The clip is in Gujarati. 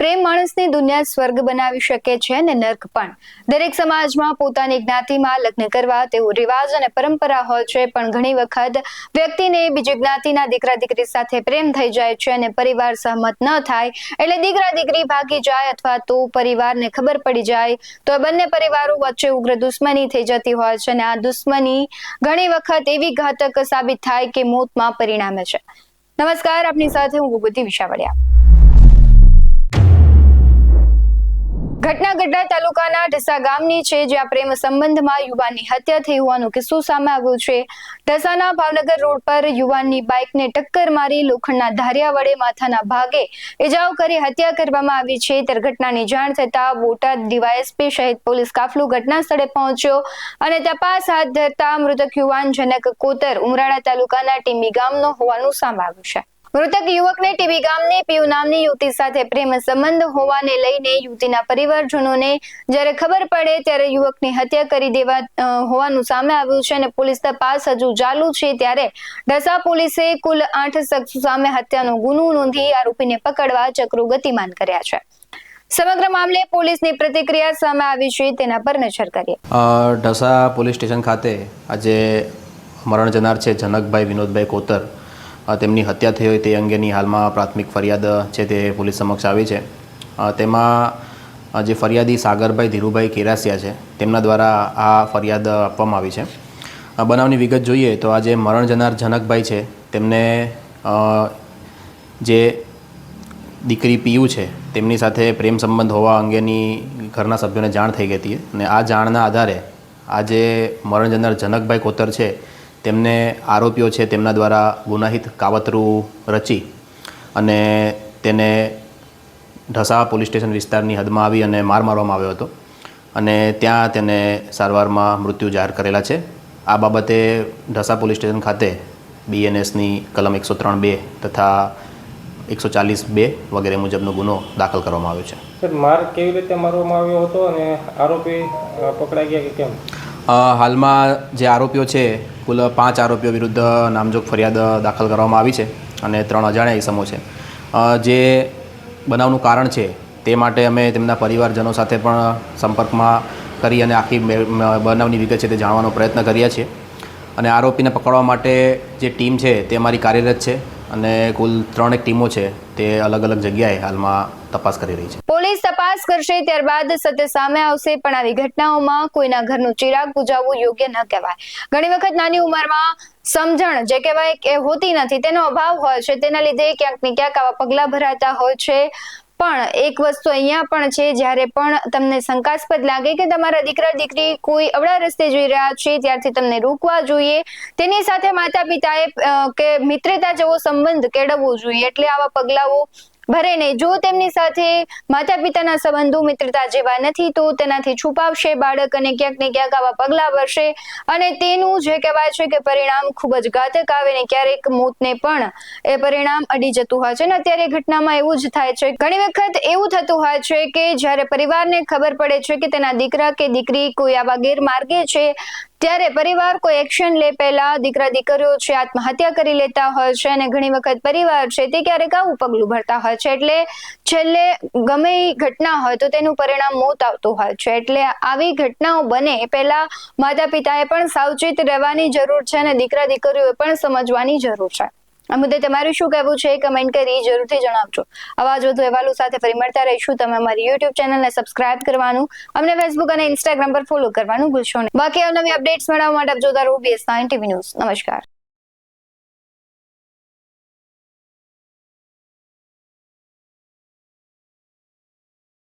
પ્રેમ માણસની દુનિયા સ્વર્ગ બનાવી શકે છે અને નર્ક પણ. દરેક સમાજમાં પોતાની જ્ઞાતિમાં લગ્ન કરવા તેવો રિવાજ અને પરંપરા હોય છે, પણ ઘણી વખત વ્યક્તિને બીજી જ્ઞાતિના દીકરા દીકરી સાથે પ્રેમ થઈ જાય છે અને પરિવાર સહમત ન થાય. એટલે દીકરા દીકરી ભાગી જાય અથવા તો પરિવારને ખબર પડી જાય, તો બંને પરિવારો વચ્ચે ઉગ્ર દુશ્મની થઈ જતી હોય છે અને આ દુશ્મની ઘણી વખત એવી ઘાતક સાબિત થાય કે મોતમાં પરિણામે છે. નમસ્કાર, આપની સાથે હું ભૂપતિ વિશાવડિયા. ઘટના ગઢડા તાલુકાના ઢસા ગામની છે, જ્યાં પ્રેમ સંબંધમાં યુવાનની હત્યા થઈ હોવાનો કિસ્સો સામે આવ્યો છે. ઢસાના ભાવનગર રોડ પર યુવાનની બાઇકને ટક્કર મારી લોખંડના ધારિયા વડે માથાના ભાગે ઇજાઓ કરી હત્યા કરવામાં આવી છે. ત્યારે ઘટનાની જાણ થતા બોટાદ ડીવાયએસપી શહીદ પોલીસ કાફલો ઘટના સ્થળે પહોંચ્યો અને તપાસ હાથ ધરતા મૃતક યુવાન જનક કોતર ઉમરાળા તાલુકાના ટીમી ગામનો હોવાનું સામે આવ્યું છે. મૃતક યુવકને ટીબી ગામની પીયુ નામની યુવતી સાથે પ્રેમ સંબંધ હોવાને લઈને યુવતીના પરિવારજનોને જ્યારે ખબર પડે ત્યારે યુવકની હત્યા કરી દેવા હોવાનું સામે આવ્યું છે અને પોલીસ તપાસ હજુ ચાલુ છે ત્યારે ઢસા પોલીસે કુલ આઠ શખ્સો સામે હત્યાનો ગુનો નોંધી આરોપીને પકડવા ચક્રો ગતિમાન કર્યા છે. સમગ્ર મામલે પોલીસની પ્રતિક્રિયા સામે આવી છે, તેના પર નજર કરીએ. ઢસા પોલીસ સ્ટેશન ખાતે આજે મરણ જનાર છે જનકભાઈ વિનોદભાઈ કોતર. તેમની હત્યા થઈ હોય તે અંગેની હાલમાં પ્રાથમિક ફરિયાદ છે તે પોલીસ સમક્ષ આવી છે. તેમાં જે ફરિયાદી સાગરભાઈ ધીરુભાઈ કેરાસિયા છે, તેમના દ્વારા આ ફરિયાદ આપવામાં આવી છે. આ બનાવની વિગત જોઈએ તો આ જે મરણ જનાર જનકભાઈ છે, તેમને જે દીકરી પીયુ છે, તેમની સાથે પ્રેમ સંબંધ હોવા અંગેની ઘરના સભ્યોને જાણ થઈ ગઈ હતી અને આ જાણના આધારે આજે મરણ જનાર જનકભાઈ કોતર છે તેમને આરોપીઓ છે તેમના દ્વારા ગુનાહિત કાવતરું રચી અને તેને ઢસા પોલીસ સ્ટેશન વિસ્તારની હદમાં આવી અને માર મારવામાં આવ્યો હતો. અને ત્યાં તેને સારવારમાં મૃત્યુ જાહેર કરેલા છે. આ બાબતે ઢસા પોલીસ સ્ટેશન ખાતે બીએનએસની કલમ એકસો ત્રણ બે તથા એકસો ચાલીસ બે વગેરે મુજબનો ગુનો દાખલ કરવામાં આવ્યો છે. સર માર કેવી રીતે મારવામાં આવ્યો હતો અને આરોપી પકડાઈ ગયા કે કેમ? હાલમાં જે આરોપીઓ છે કુલ પાંચ આરોપીઓ વિરુદ્ધ નામજોગ ફરિયાદ દાખલ કરવામાં આવી છે અને ત્રણ અજાણ્યા ઇસમો છે. જે બનાવનું કારણ છે તે માટે અમે તેમના પરિવારજનો સાથે પણ સંપર્કમાં કરી અને આખી બનાવની વિગત છે તે જાણવાનો પ્રયત્ન કર્યા છીએ. અને આરોપીને પકડવા માટે જે ટીમ છે તે અમારી કાર્યરત છે. અને કુલ ત્રણેક ટીમો છે તે અલગ અલગ જગ્યાએ હાલમાં તપાસ કરી રહી છે. પોલીસ તપાસ કરશે ત્યારબાદ સત્ય સામે આવશે, પણ આવી ઘટનાઓમાં કોઈના ઘરનું ચિરાગ બુજાવવું યોગ્ય ન કહેવાય. ઘણી વખત નાની ઉંમરમાં સમજણ જે કહેવાય કે હોતી નથી, તેનો અભાવ હોય છે. તેના લીધે ક્યાંક ને ક્યાંક આવા પગલા ભરાતા હોય છે. પણ એક વસ્તુ અહીંયા પણ છે, જ્યારે પણ તમને શંકાસ્પદ લાગે કે તમારા દીકરા, દીકરી કોઈ અવળા રસ્તે જઈ રહ્યા છે, ત્યારથી તમને રોકવા જોઈએ. તેની સાથે માતા પિતાએ કે મિત્રતા જેવો સંબંધ કેળવવો જોઈએ. એટલે આવા પગલાઓ ભરે નહીં. જો તેમની સાથે માતા પિતાના સંબંધો મિત્રતા જેવા નથી, તો તેનાથી છુપાવશે બાળક અને ક્યાંક ને ક્યાંક આવા પગલા ભરશે. અને તેનું જે કહેવાય છે કે પરિણામ ખૂબ જ ઘાતક આવે ને ક્યારેક મોતને પણ એ પરિણામ અડી જતું હોય છે. ને અત્યારે ઘટનામાં એવું જ થાય છે. ઘણી વખત એવું થતું હોય છે કે જ્યારે પરિવારને ખબર પડે છે કે તેના દીકરા કે દીકરી કોઈ આવા ગેરમાર્ગે છે ત્યારે પરિવાર કોઈ એક્શન લે પહેલા, દીકરા દીકરીઓ છે, આત્મહત્યા કરી લેતા હોય છે અને ઘણી વખત પરિવાર છે તે ક્યારેક આવું પગલું ભરતા હોય છે. એટલે છેલ્લે ગમે એ ઘટના હોય તો તેનું પરિણામ મોત આવતું હોય છે. એટલે આવી ઘટનાઓ બને પહેલા માતા પિતાએ પણ સાવચેત રહેવાની જરૂર છે અને દીકરા દીકરીઓએ પણ સમજવાની જરૂર છે. આ મુદ્દે તમારું શું કહેવું છે કમેન્ટ કરી જરૂરથી જણાવજો. આવા જ વધુ અહેવાલો સાથે ફરી મળતા રહીશું. તમે અમારી યુટ્યુબ ચેનલને સબસ્ક્રાઇબ કરવાનું, અમને ફેસબુક અને ઇન્સ્ટાગ્રામ પર ફોલો કરવાનું ભૂલશો નહીં. બાકી નવી અપડેટ્સ મેળવવા માટે જોતા રહો બીએસ નાઇન ટીવી ન્યૂઝ નમસ્કાર.